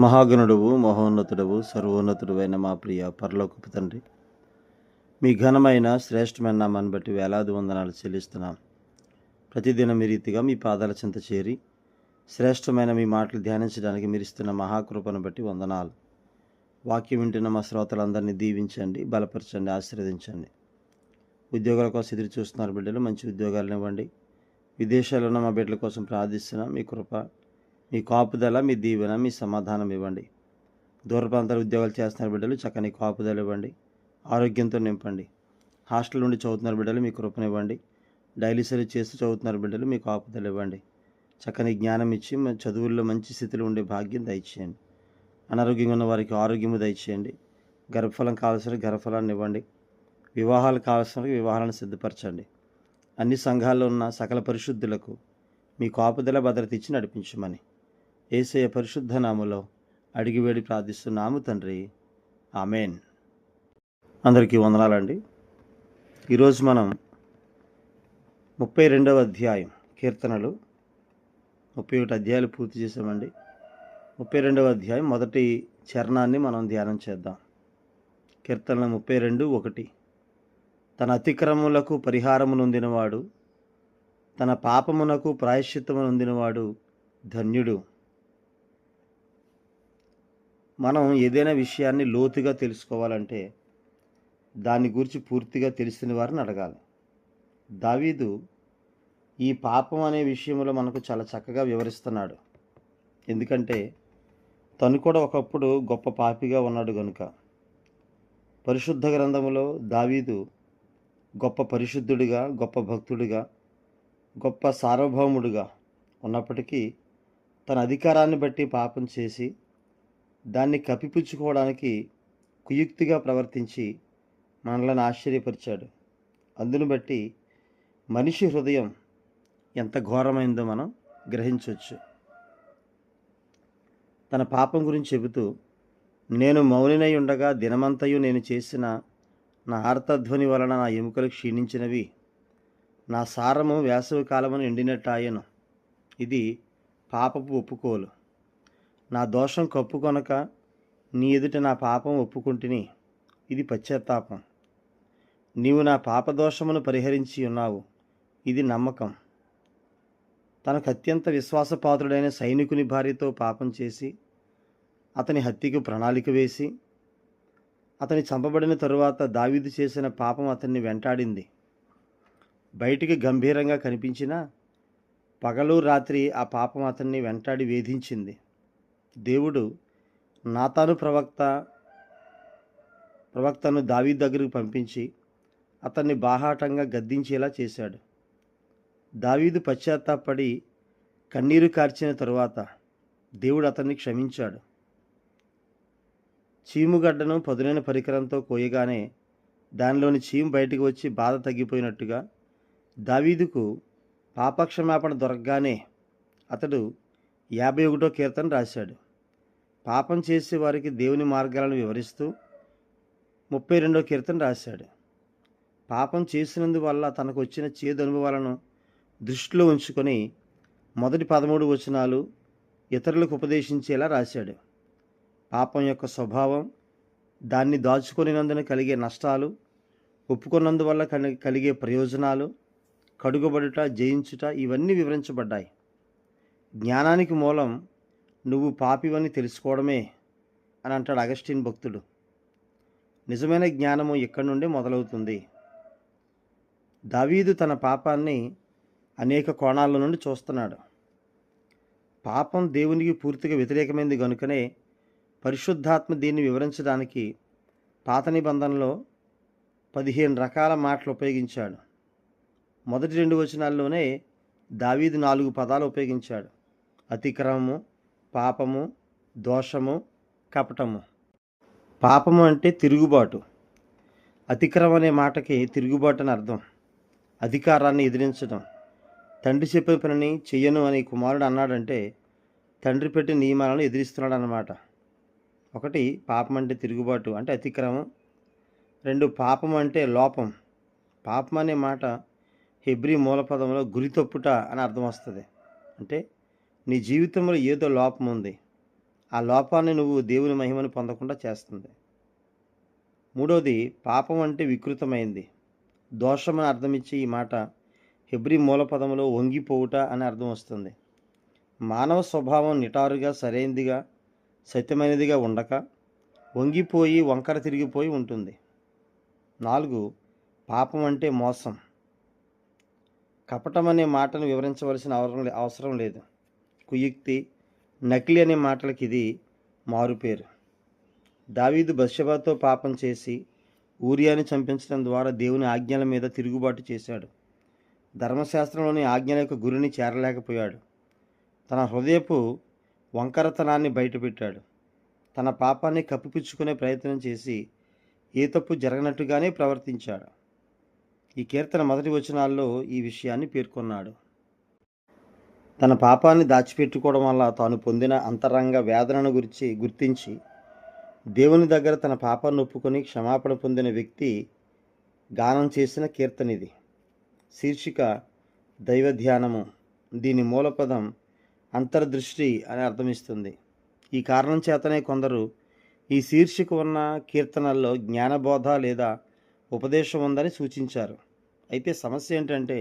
మహాగణుడువు మహోన్నతుడవు సర్వోన్నతుడువైన మా ప్రియ పరలోకపు తండ్రి. మీ ఘనమైన శ్రేష్టమైన నామాన్ని బట్టి వేలాది వందనాలు చెల్లిస్తున్నాం. ప్రతిదినం మీ రీతిగా మీ పాదాల చింత చేరి శ్రేష్టమైన మీ మాటలు ధ్యానించడానికి మీరిస్తున్న మహాకృపను బట్టి వందనాలు. వాక్యం వింటున్న మా శ్రోతలందరినీ దీవించండి బలపరచండి ఆశీర్వదించండి. ఉద్యోగాల కోసం ఎదురు చూస్తున్నారు బిడ్డలు మంచి ఉద్యోగాలను ఇవ్వండి. విదేశాల్లో ఉన్న మా బిడ్డల కోసం ప్రార్థిస్తున్నాం. మీ కృప మీ కాపుదల మీ దీవెన మీ సమాధానం ఇవ్వండి. దూర ప్రాంతాల ఉద్యోగాలు చేస్తున్న బిడ్డలు చక్కని కాపుదల ఇవ్వండి. ఆరోగ్యంతో నింపండి. హాస్టల్ నుండి చదువుతున్న బిడ్డలు మీ కృపనివ్వండి. డైలీ సర్వీస్ చేస్తూ చదువుతున్న బిడ్డలు మీ కాపుదల ఇవ్వండి. చక్కని జ్ఞానం ఇచ్చి చదువుల్లో మంచి స్థితిలో ఉండే భాగ్యం దయచేయండి. అనారోగ్యంగా ఉన్న వారికి ఆరోగ్యము దయచేయండి. గర్భఫలం కావాల్సిన గర్భఫలాన్ని ఇవ్వండి. వివాహాలు కావాల్సిన వివాహాలను సిద్ధపరచండి. అన్ని సంఘాల్లో ఉన్న సకల పరిశుద్ధులకు మీ కాపుదల భద్రత ఇచ్చి నడిపించమని. ఏసయ పరిశుద్ధ నామలో అడిగి వేడి ప్రార్థిస్తున్నాము తండ్రి. ఆమెన్. అందరికీ వందనాలండి. ఈరోజు మనం ముప్పై రెండవ అధ్యాయం కీర్తనలు. ముప్పై ఒకటి అధ్యాయాలు పూర్తి చేసామండి ముప్పై రెండవ అధ్యాయం మొదటి చరణాన్ని మనం ధ్యానం చేద్దాం. కీర్తనలు ముప్పై రెండు ఒకటి. తన అతిక్రమములకు పరిహారము నొందినవాడు తన పాపమునకు ప్రాయశ్చిత్తము నొందినవాడు ధన్యుడు. మనం ఏదైనా విషయాన్ని లోతుగా తెలుసుకోవాలంటే దాని గురించి పూర్తిగా తెలిసిన వారిని అడగాలి. దావీదు ఈ పాపం అనే విషయంలో మనకు చాలా చక్కగా వివరిస్తున్నాడు. ఎందుకంటే తను కూడా ఒకప్పుడు గొప్ప పాపిగా ఉన్నాడు గనుక. పరిశుద్ధ గ్రంథములో దావీదు గొప్ప పరిశుద్ధుడిగా గొప్ప భక్తుడిగా గొప్ప సార్వభౌముడిగా ఉన్నప్పటికీ తన అధికారాన్ని బట్టి పాపం చేసి దాన్ని కప్పిపుచ్చుకోవడానికి కుయుక్తిగా ప్రవర్తించి మనలను ఆశ్చర్యపరిచాడు. అందును బట్టి మనిషి హృదయం ఎంత ఘోరమైందో మనం గ్రహించవచ్చు తన పాపం గురించి చెబుతూ నేను మౌనినై ఉండగా దినమంతయు నేను చేసిన నా ఆర్తధ్వని వలన నా ఎముకలు క్షీణించినవి. నా సారము వేసవి కాలమును ఎండినట్టాయను. ఇది పాపపు ఒప్పుకోలు. నా దోషం కప్పుకొనక నీ ఎదుట నా పాపం ఒప్పుకుంటుని ఇది పశ్చాత్తాపం. నీవు నా పాపదోషమును పరిహరించి ఉన్నావు ఇది నమ్మకం. తనకు అత్యంత విశ్వాసపాత్రుడైన సైనికుని భార్యతో పాపం చేసి అతని హత్యకు ప్రణాళిక వేసి అతని చంపబడిన తరువాత దావీదు చేసిన పాపం అతన్ని వెంటాడింది. బయటికి గంభీరంగా కనిపించినా పగలు రాత్రి ఆ పాపం అతన్ని వెంటాడి వేధించింది. దేవుడు నాతాను ప్రవక్త ప్రవక్తను దావీ దగ్గరకు పంపించి అతన్ని బాహాటంగా గద్దించేలా చేశాడు. దావీదు పశ్చాత్తాపడి కన్నీరు కార్చిన తరువాత దేవుడు అతన్ని క్షమించాడు. చీముగడ్డను పదునైన పరికరంతో కోయగానే దానిలోని చీము బయటకు వచ్చి బాధ తగ్గిపోయినట్టుగా దావీదుకు పాపక్షమాపణ దొరకగానే అతడు యాభై ఒకటో కీర్తన రాశాడు. పాపం చేసే వారికి దేవుని మార్గాలను వివరిస్తూ ముప్పై రెండో కీర్తన రాశాడు. పాపం చేసినందువల్ల తనకు వచ్చిన చేదు అనుభవాలను దృష్టిలో ఉంచుకొని మొదటి పదమూడు వచనాలు ఇతరులకు ఉపదేశించేలా రాశాడు. పాపం యొక్క స్వభావం దాన్ని దాచుకొనినందున కలిగే నష్టాలు ఒప్పుకున్నందువల్ల కలి- కలిగే ప్రయోజనాలు కడుగుబడుట జయించుట ఇవన్నీ వివరించబడ్డాయి. జ్ఞానానికి మూలం నువ్వు పాపివని తెలుసుకోవడమే అని అంటాడు అగస్టిన్ భక్తుడు. నిజమైన జ్ఞానము ఇక్కడి నుండి మొదలవుతుంది? దావీదు తన పాపాన్ని అనేక కోణాల నుండి చూస్తున్నాడు. పాపం దేవునికి పూర్తిగా వ్యతిరేకమైంది కనుకనే పరిశుద్ధాత్మ దీన్ని వివరించడానికి పాత నిబంధనలో పదిహేను రకాల మాటలు ఉపయోగించాడు. మొదటి రెండు వచనాల్లోనే దావీదు నాలుగు పదాలు ఉపయోగించాడు. అతిక్రమము పాపము దోషము కపటము. పాపము అంటే తిరుగుబాటు. అతిక్రమం అనే మాటకి తిరుగుబాటు అని అర్థం. అధికారాన్ని ఎదిరించడం తండ్రి చెప్పే పనిని చెయ్యను అని కుమారుడు అన్నాడంటే తండ్రి పెట్టిన నియమాలను ఎదిరిస్తున్నాడు అన్నమాట ఒకటి పాపం అంటే తిరుగుబాటు అంటే అతిక్రమం. రెండు పాపం అంటే లోపం. పాపం అనే మాట హెబ్రి మూలపదంలో గురి తప్పుట అని అర్థం వస్తుంది. అంటే నీ జీవితంలో ఏదో లోపం ఉంది. ఆ లోపాన్ని నువ్వు దేవుని మహిమను పొందకుండా చేస్తుంది. మూడోది పాపం అంటే వికృతమైంది. దోషం అని అర్థం ఇచ్చే ఈ మాట హెబ్రి మూలపదంలో వంగిపోవుట అని అర్థం వస్తుంది. మానవ స్వభావం నిటారుగా సరైనదిగా సత్యమైనదిగా ఉండక వంగిపోయి వంకర తిరిగిపోయి ఉంటుంది. నాలుగు పాపం అంటే మోసం. కపటం అనే మాటను వివరించవలసిన అవసరం లే- అవసరం లేదు. కుయుక్తి నకిలీ అనే మాటలకి ఇది మారుపేరు దావీదు బత్షెబాతో పాపం చేసి ఊరియాని చంపించడం ద్వారా దేవుని ఆజ్ఞల మీద తిరుగుబాటు చేశాడు. ధర్మశాస్త్రంలోని ఆజ్ఞల యొక్క గురిని చేరలేకపోయాడు. తన హృదయపు వంకరతనాన్ని బయటపెట్టాడు. తన పాపాన్ని కప్పిపుచ్చుకునే ప్రయత్నం చేసి ఏ తప్పు జరగనట్టుగానే ప్రవర్తించాడు. ఈ కీర్తన మొదటి వచనాల్లో ఈ విషయాన్ని పేర్కొన్నాడు. తన పాపాన్ని దాచిపెట్టుకోవడం వల్ల తాను పొందిన అంతరంగ వేదనను గురించి గుర్తించి దేవుని దగ్గర తన పాపాన్ని ఒప్పుకొని క్షమాపణ పొందిన వ్యక్తి గానం చేసిన కీర్తన ఇది శీర్షిక దైవ ధ్యానము దీని మూలపదం అంతర్దృష్టి అని అర్థమిస్తుంది. ఈ కారణం చేతనే కొందరు ఈ శీర్షిక ఉన్న కీర్తనల్లో జ్ఞానబోధ లేదా ఉపదేశం ఉందని సూచించారు. అయితే సమస్య ఏంటంటే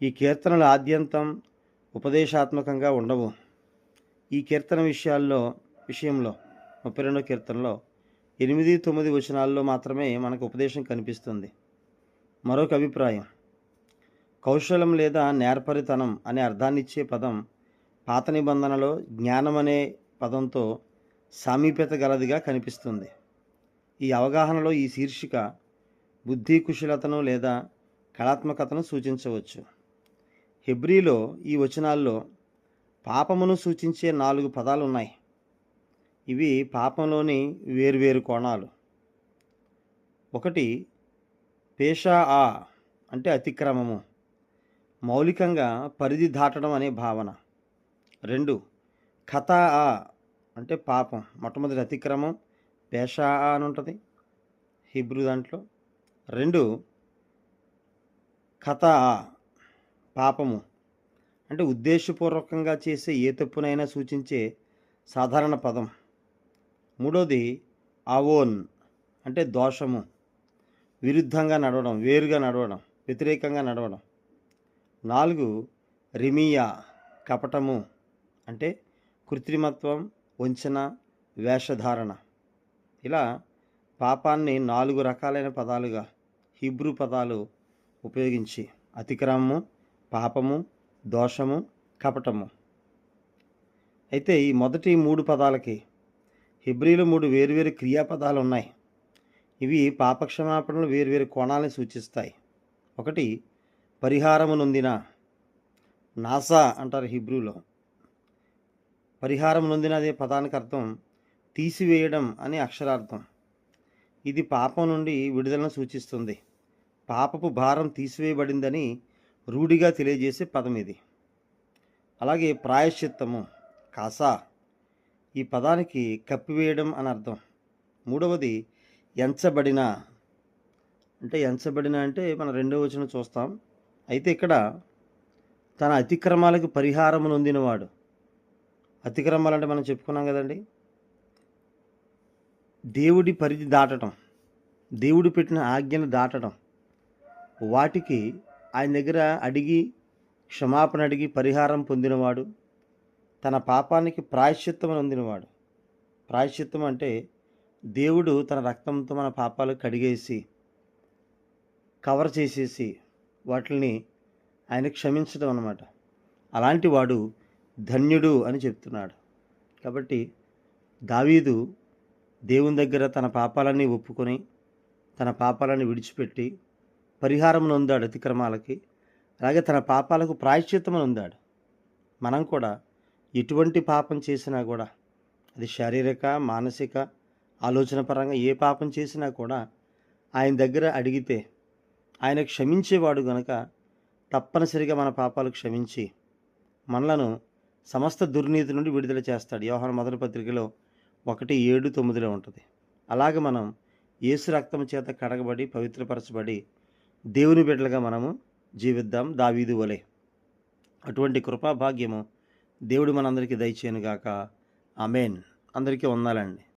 ఈ కీర్తనల ఆద్యంతం ఉపదేశాత్మకంగా ఉండవు. ఈ కీర్తన విషయాల్లో విషయంలో ముప్పై రెండో కీర్తనలో ఎనిమిది తొమ్మిది వచనాల్లో మాత్రమే మనకు ఉపదేశం కనిపిస్తుంది. మరొక అభిప్రాయం కౌశలం లేదా నేర్పరితనం అనే అర్థాన్నిచ్చే పదం పాత నిబంధనలో జ్ఞానం అనే పదంతో సామీప్యత గలదిగా కనిపిస్తుంది. ఈ అవగాహనలో ఈ శీర్షిక బుద్ధి కుశలతను లేదా కళాత్మకతను సూచించవచ్చు. హెబ్రీలో ఈ వచనాల్లో పాపమును సూచించే నాలుగు పదాలు ఉన్నాయి ఇవి పాపంలోని వేరువేరు కోణాలు. ఒకటి పేషా ఆ అంటే అతిక్రమము. మౌలికంగా పరిధి దాటడం అనే భావన. రెండు కథ ఆ అంటే పాపం. మొట్టమొదటి అతిక్రమం పేషా ఆ అని ఉంటుంది హిబ్రూ దాంట్లో. రెండు కథ ఆ పాపము. అంటే ఉద్దేశపూర్వకంగా చేసే ఏ తప్పునైనా సూచించే సాధారణ పదం. మూడోది అవోన్ అంటే దోషము. విరుద్ధంగా నడవడం వేరుగా నడవడం వ్యతిరేకంగా నడవడం. నాలుగు రిమియా కపటము అంటే కృత్రిమత్వం వంచన వేషధారణ. ఇలా పాపాన్ని నాలుగు రకాలైన పదాలుగా హిబ్రూ పదాలు ఉపయోగించి అతిక్రమము పాపము దోషము కపటము. అయితే ఈ మొదటి మూడు పదాలకి హిబ్రీలో మూడు వేరువేరు క్రియాపదాలు ఉన్నాయి ఇవి పాపక్షమాపణలు వేరువేరు కోణాలను సూచిస్తాయి. ఒకటి పరిహారము నొందిన నాసా అంటారు హిబ్రూలో. పరిహారం నొందిన అదే పదానికి అర్థం తీసివేయడం అని అక్షరార్థం. ఇది పాపం నుండి విడుదలను సూచిస్తుంది. పాపపు భారం తీసివేయబడిందని రూఢిగా తెలియజేసే పదం ఇది. అలాగే ప్రాయశ్చిత్తము కాసా ఈ పదానికి కప్పివేయడం అని అర్థం. మూడవది ఎంచబడిన అంటే ఎంచబడిన అంటే మనం రెండవ వచనం చూస్తాం. అయితే ఇక్కడ తన అతిక్రమాలకు పరిహారం నొందినవాడు. అతిక్రమాలు అంటే మనం చెప్పుకున్నాం కదండి. దేవుడి పరిధి దాటడం దేవుడు పెట్టిన ఆజ్ఞను దాటడం వాటికి ఆయన దగ్గర అడిగి క్షమాపణ అడిగి పరిహారం పొందినవాడు. తన పాపానికి ప్రాయశ్చిత్తం అందినవాడు ప్రాయశ్చిత్తం అంటే దేవుడు తన రక్తంతో మన పాపాలు కడిగేసి కవర్ చేసేసి వాటిని ఆయన క్షమించడం అన్నమాట. అలాంటి వాడు ధన్యుడు అని చెప్తున్నాడు. కాబట్టి దావీదు దేవుని దగ్గర తన పాపాలన్నీ ఒప్పుకొని తన పాపాలను విడిచిపెట్టి పరిహారమును ఉందాడు అతిక్రమాలకి. అలాగే తన పాపాలకు ప్రాయశ్చిత్తం ఉందాడు మనం కూడా ఎటువంటి పాపం చేసినా కూడా అది శారీరక మానసిక ఆలోచన పరంగా ఏ పాపం చేసినా కూడా ఆయన దగ్గర అడిగితే ఆయన క్షమించేవాడు గనక తప్పనిసరిగా మన పాపాలు క్షమించి మనలను సమస్త దుర్నీతి నుండి విడుదల చేస్తాడు. వ్యవహార మొదటి పత్రికలో ఒకటి ఏడు తొమ్మిదిలో ఉంటుంది. అలాగే మనం యేసు రక్తం చేత కడగబడి పవిత్రపరచబడి దేవుని బిడ్డలుగా మనము జీవిద్దాం. దావీదు వలె. అటువంటి కృపా భాగ్యము దేవుడు మనందరికీ దయచేయనుగాక. అమేన్ అందరికీ ఉండాలండి